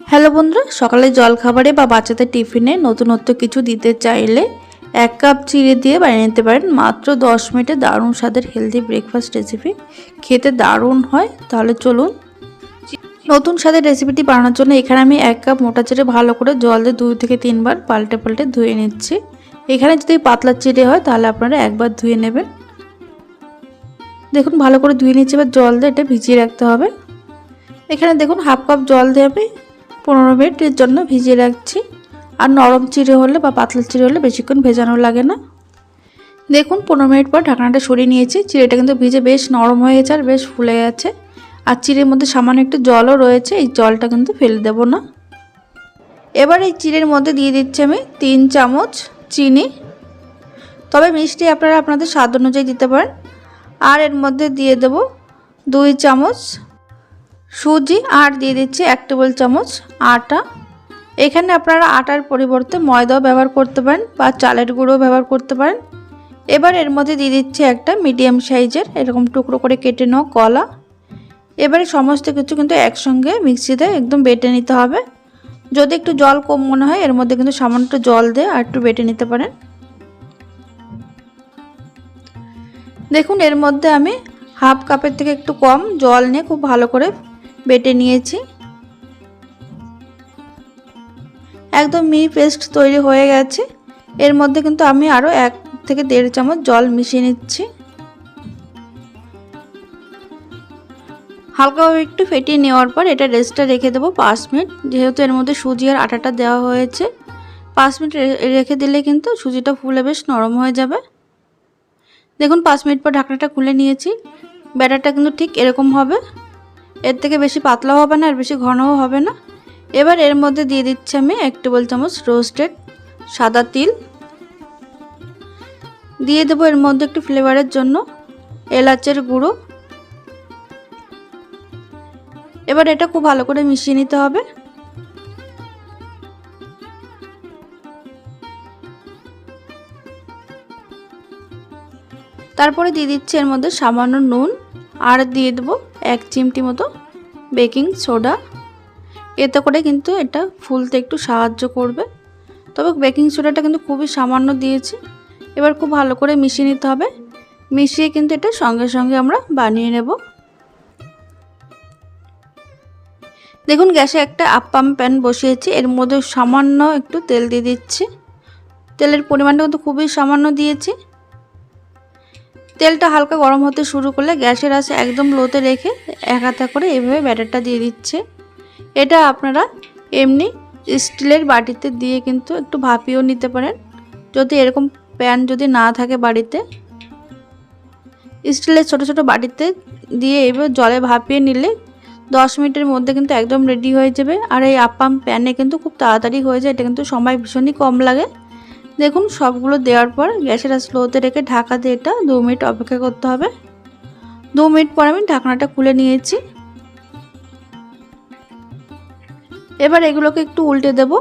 Hello বন্ধুরা, সকালে জলখাবারে বা বাচ্চাদের টিফিনে নতুনত্ব কিছু দিতে চাইলে এক কাপ চিড়ে দিয়ে বানিয়ে নিতে পারেন। মাত্র দশ মিনিটে দারুণ স্বাদের হেলদি ব্রেকফাস্ট রেসিপি খেতে দারুণ হয়। তাহলে চলুন। নতুন স্বাদের রেসিপিটি বানানোর জন্য এখানে আমি এক কাপ মোটা চিড়ে ভালো করে জল দিয়ে দুই থেকে তিনবার পাল্টে পাল্টে ধুয়ে নিচ্ছি। এখানে যদি পাতলা চিড়ে হয়, তাহলে আপনারা একবার ধুয়ে নেবেন। দেখুন, ভালো করে ধুয়ে নিচ্ছি। এবার জল দিয়ে এটা ভিজিয়ে রাখতে হবে। এখানে দেখুন, হাফ কাপ জল দিয়ে আমি পনেরো মিনিটের জন্য ভিজিয়ে রাখছি। আর নরম চিড়ে হলে বা পাতলা চিড়ে হলে বেশিক্ষণ ভেজানো লাগে না। দেখুন, পনেরো মিনিট পর ঢাকনাটা সরিয়ে নিয়েছি। চিড়েটা কিন্তু ভিজে বেশ নরম হয়ে গেছে আর বেশ ফুলে গেছে। আর চিড়ের মধ্যে সামান্য একটু জলও রয়েছে, এই জলটা কিন্তু ফেলে দেব না। এবার এই চিড়ের মধ্যে দিয়ে দিচ্ছি আমি তিন চামচ চিনি। তবে মিষ্টি আপনারা আপনাদের স্বাদ অনুযায়ী দিতে পারেন। আর এর মধ্যে দিয়ে দেব দুই চামচ সুজি আর দিয়ে দিচ্ছি এক টেবিল চামচ আটা। এখানে আপনারা আটার পরিবর্তে ময়দাও ব্যবহার করতে পারেন বা চালের গুঁড়ো ব্যবহার করতে পারেন। এবার এর মধ্যে দিয়ে দিচ্ছি একটা মিডিয়াম সাইজের এরকম টুকরো করে কেটে নেওয়া কলা। এবারে সমস্ত কিছু কিন্তু একসঙ্গে মিক্সিতে একদম বেটে নিতে হবে। যদি একটু জল কম মনে হয়, এর মধ্যে কিন্তু সামান্য একটু জল দিয়ে আর একটু বেটে নিতে পারেন। দেখুন, এর মধ্যে আমি হাফ কাপের থেকে একটু কম জল নিয়ে খুব ভালো করে বেটে নিয়েছি। একদম মি পেস্ট তৈরি হয়ে গেছে। এর মধ্যে কিন্তু আমি আরও এক থেকে দেড় চামচ জল মিশিয়ে নিচ্ছি। হালকাভাবে একটু ফেটিয়ে নেওয়ার পর এটা রেস্টটা রেখে দেবো পাঁচ মিনিট। যেহেতু এর মধ্যে সুজি আর আটাটা দেওয়া হয়েছে, পাঁচ মিনিট রেখে দিলে কিন্তু সুজিটা ফুলে বেশ নরম হয়ে যাবে। দেখুন, পাঁচ মিনিট পর ঢাকনাটা খুলে নিয়েছি। ব্যাটারটা কিন্তু ঠিক এরকম হবে। এর থেকে বেশি পাতলাও হবে না, আর বেশি ঘনও হবে না। এবার এর মধ্যে দিয়ে দিচ্ছি আমি এক টেবিল চামচ রোস্টেড সাদা তিল। দিয়ে দেবো এর মধ্যে একটু ফ্লেভারের জন্য এলাচের গুঁড়ো। এবার এটা খুব ভালো করে মিশিয়ে নিতে হবে। তারপরে দিয়ে দিচ্ছি এর মধ্যে সামান্য নুন। আর দিয়ে দেবো এক চিমটি মতো বেকিং সোডা। এতে করে কিন্তু এটা ফুলতে একটু সাহায্য করবে। তবে বেকিং সোডাটা কিন্তু খুবই সামান্য দিয়েছি। এবার খুব ভালো করে মিশিয়ে নিতে হবে। মিশিয়ে কিন্তু এটা সঙ্গে সঙ্গে আমরা বানিয়ে নেব। দেখুন, গ্যাসে একটা আপ্পাম প্যান বসিয়েছি। এর মধ্যে সামান্য একটু তেল দিয়ে দিচ্ছি। তেলের পরিমাণটা কিন্তু খুবই সামান্য দিয়েছি। তেলটা হালকা গরম হতে শুরু করলে গ্যাসের আঁচে একদম লোতে রেখে এক হাতা করে এভাবে ব্যাটারটা দিয়ে দিচ্ছে। এটা আপনারা এমনি স্টিলের বাটিতে দিয়ে কিন্তু একটু ভাপিয়েও নিতে পারেন। যদি এরকম প্যান যদি না থাকে বাড়িতে, স্টিলের ছোট ছোট বাটিতে দিয়ে এবার জলে ভাপিয়ে নিলে দশ মিনিটের মধ্যে কিন্তু একদম রেডি হয়ে যাবে। আর এই আপাম প্যানে কিন্তু খুব তাড়াতাড়ি হয়ে যায়, এটা কিন্তু সময় ভীষণই কম লাগে। দেখুন, সবগুলো দেওয়ার পর গ্যাসের স্লোতে রেখে ঢাকা দিয়ে এটা দু মিনিট অপেক্ষা করতে হবে। দু মিনিট পর আমি ঢাকনাটা খুলে নিয়েছি। এবার এগুলোকে একটু উল্টে দেব।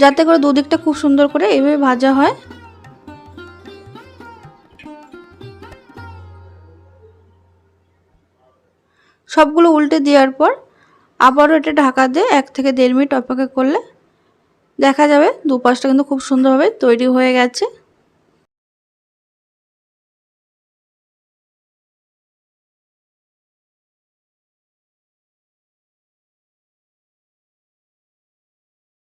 যাতে করে দুদিকটা খুব সুন্দর করে এভাবে ভাজা হয়। সবগুলো উল্টে দেওয়ার পর আবারও এটা ঢাকা দিয়ে এক থেকে দেড় মিনিট অপেক্ষা করলে দেখা যাবে দুপাশটা কিন্তু খুব সুন্দরভাবে তৈরি হয়ে গেছে।